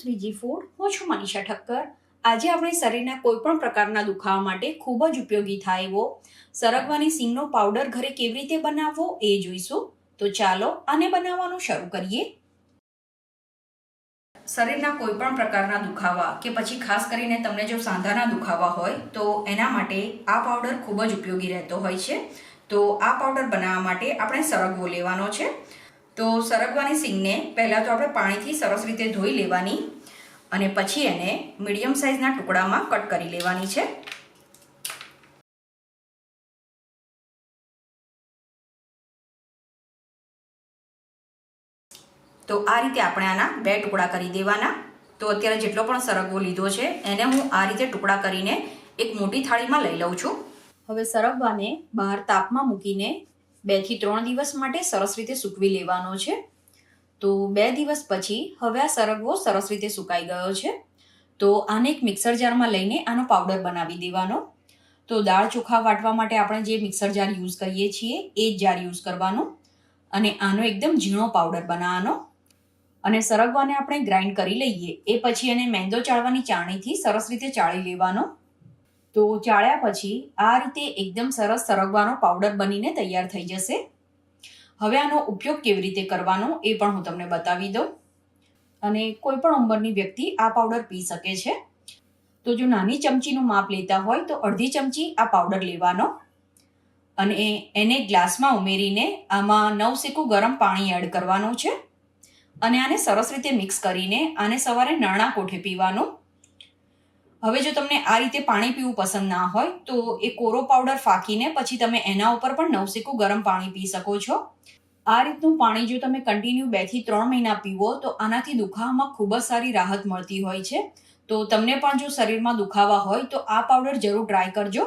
Shriji food હું છું મનીષા ઠક્કર. આજે આપણે શરીરના કોઈ પણ પ્રકારના દુખાવા માટે ખૂબ જ ઉપયોગી થાય એવો સરગવાની સિંગનો પાવડર ઘરે કેવી રીતે બનાવવો એ જોઈશું. તો ચાલો આને બનાવવાનું શરૂ કરીએ. શરીરના કોઈ પણ પ્રકારના દુખાવા કે પછી ખાસ કરીને તમને જો સાંધાના દુખાવા હોય, તો એના માટે આ પાવડર ખૂબ જ ઉપયોગી રહેતો હોય છે. તો આ પાવડર બનાવવા માટે આપણે સરગવો લેવાનો છે. તો સરગવાની સિંગને પહેલાં તો આપણે પાણીથી સરસ રીતે ધોઈ લેવાની અને પછી એને મીડિયમ સાઇઝના ટુકડામાં કટ કરી લેવાની છે. તો આ રીતે આપણે આના બે ટુકડા કરી દેવાના. તો અત્યારે જેટલો પણ સરગવો લીધો છે, એને હું આ રીતે ટુકડા કરીને એક મોટી થાળીમાં લઈ લઉં છું. હવે સરગવાને બહાર તાપમાં મૂકીને બેથી ત્રણ દિવસ માટે સરસ રીતે સૂકવી લેવાનો છે. તો બે દિવસ પછી હવે આ સરગવો સરસ રીતે સુકાઈ ગયો છે. તો આને એક મિક્સર જારમાં લઈને આનો પાવડર બનાવી દેવાનો. તો દાળ ચોખા વાટવા માટે આપણે જે મિક્સર જાર યુઝ કરીએ છીએ એ જ જાર યુઝ કરવાનો. અને આનો એકદમ ઝીણો પાવડર બનાવવાનો. અને સરગવાને આપણે ગ્રાઇન્ડ કરી લઈએ. એ પછી એને મેંદો ચાળવાની ચાણીથી સરસ રીતે ચાળી લેવાનો. તો ચાળ્યા પછી આ રીતે એકદમ સરસ સરગવાનો પાવડર બનીને તૈયાર થઈ જશે. હવે આનો ઉપયોગ કેવી રીતે કરવાનો એ પણ હું તમને બતાવી દઉં. અને કોઈ પણ ઉંમરની વ્યક્તિ આ પાવડર પી શકે છે. તો જો નાની ચમચીનું માપ લેતા હોય તો અડધી ચમચી આ પાવડર લેવાનો. અને એને ગ્લાસમાં ઉમેરીને આમાં નવ સેકું ગરમ પાણી એડ કરવાનું છે. અને આને સરસ રીતે મિક્સ કરીને આને સવારે નાણાં કોઠે પીવાનું. હવે જો તમને આ રીતે પાણી પીવું પસંદ ના હોય, તો એ કોરો પાવડર ફાંકીને પછી તમે એના ઉપર પણ નવસેકું ગરમ પાણી પી શકો છો. આ રીતનું પાણી જો તમે કન્ટિન્યુ બેથી ત્રણ મહિના પીવો, તો આનાથી દુખાવામાં ખૂબ જ સારી રાહત મળતી હોય છે. તો તમને પણ જો શરીરમાં દુખાવા હોય, તો આ પાવડર જરૂર ટ્રાય કરજો.